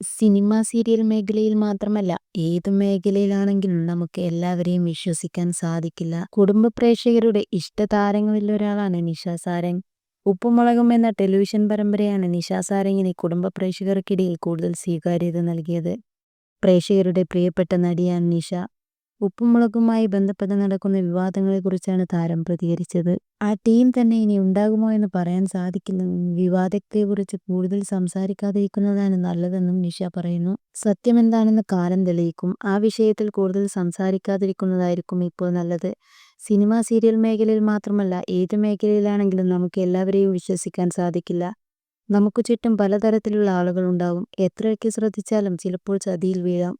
Cinema serial മേഖലയിൽ മാത്രമല്ല ഏത് മേഖലയിലാണെങ്കിലും നമുക്ക് എല്ലാവരെയും വിശ്വസിക്കാൻ സാധിക്കില്ല. കുടുംബ പ്രേക്ഷകരുടെ ഇഷ്ടതാരങ്ങളിൽ ഒരാളാണ് നിഷ സാരംഗ്. ഉപ്പുമുളകും എന്ന ടെലിവിഷൻ പരമ്പരയാണ് നിഷ സാരംഗിന് കുടുംബ പ്രേക്ഷകർക്കിടയിൽ കൂടുതൽ സ്വീകാര്യത നൽകിയത്. പ്രേക്ഷകരുടെ പ്രിയപ്പെട്ട നടിയാണ് നിഷ. ഉപ്പുമുളകുമായി ബന്ധപ്പെട്ട് നടക്കുന്ന വിവാദങ്ങളെക്കുറിച്ചാണ് താരം പ്രതികരിച്ചത്. ആ ടീം തന്നെ ഇനി ഉണ്ടാകുമോ എന്ന് പറയാൻ സാധിക്കില്ലെന്നും വിവാദത്തെക്കുറിച്ച് കൂടുതൽ സംസാരിക്കാതിരിക്കുന്നതാണ് നല്ലതെന്നും നിഷ പറയുന്നു. സത്യമെന്താണെന്ന് കാലം തെളിയിക്കും. ആ വിഷയത്തിൽ കൂടുതൽ സംസാരിക്കാതിരിക്കുന്നതായിരിക്കും ഇപ്പോൾ നല്ലത്. സിനിമ സീരിയൽ മേഖലയിൽ മാത്രമല്ല ഏത് മേഖലയിലാണെങ്കിലും നമുക്ക് എല്ലാവരെയും വിശ്വസിക്കാൻ സാധിക്കില്ല. നമുക്ക് ചുറ്റും പലതരത്തിലുള്ള ആളുകൾ ഉണ്ടാകും എത്രയൊക്കെ ശ്രദ്ധിച്ചാലും ചിലപ്പോൾ ചതിയിൽ വീഴാം.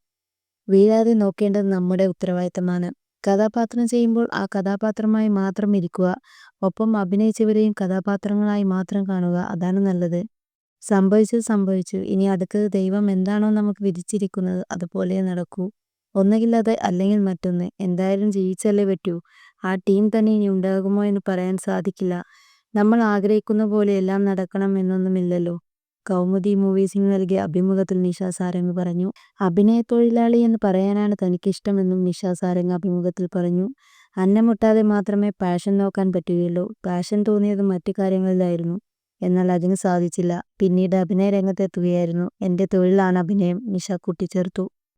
വീഴാതെ നോക്കേണ്ടത് നമ്മുടെ ഉത്തരവാദിത്തമാണ്. കഥാപാത്രം ചെയ്യുമ്പോൾ ആ കഥാപാത്രമായി മാത്രം ഇരിക്കുക ഒപ്പം അഭിനയിച്ചവരെയും കഥാപാത്രങ്ങളായി മാത്രം കാണുക അതാണ് നല്ലത്. സംഭവിച്ചത് സംഭവിച്ചു ഇനി അടുത്തത് ദൈവം എന്താണോ നമുക്ക് വിധിച്ചിരിക്കുന്നത് അതുപോലെ നടക്കൂ. ഒന്നുകിൽ അത് അല്ലെങ്കിൽ മറ്റൊന്ന് എന്തായാലും ജയിച്ചല്ലേ പറ്റൂ. ആ ടീം തന്നെ ഇനി ഉണ്ടാകുമോ എന്ന് പറയാൻ സാധിക്കില്ല. നമ്മൾ ആഗ്രഹിക്കുന്ന പോലെ എല്ലാം നടക്കണം എന്നൊന്നുമില്ലല്ലോ. കൗമുദി മൂവീസിന് നൽകിയ അഭിമുഖത്തിൽ നിഷ സാരംഗ് പറഞ്ഞു. അഭിനയ തൊഴിലാളി എന്ന് പറയാനാണ് തനിക്കിഷ്ടമെന്നും നിഷ സാരംഗ് അഭിമുഖത്തിൽ പറഞ്ഞു. അന്നം മുട്ടാതെ മാത്രമേ പാഷൻ നോക്കാൻ പറ്റുകയുള്ളൂ. പാഷൻ തോന്നിയത് മറ്റു കാര്യങ്ങളിലായിരുന്നു. എന്നാൽ അതിന് സാധിച്ചില്ല. പിന്നീട് അഭിനയ രംഗത്തെത്തുകയായിരുന്നു. എന്റെ തൊഴിലാണ് അഭിനയം നിഷ കൂട്ടിച്ചേർത്തു.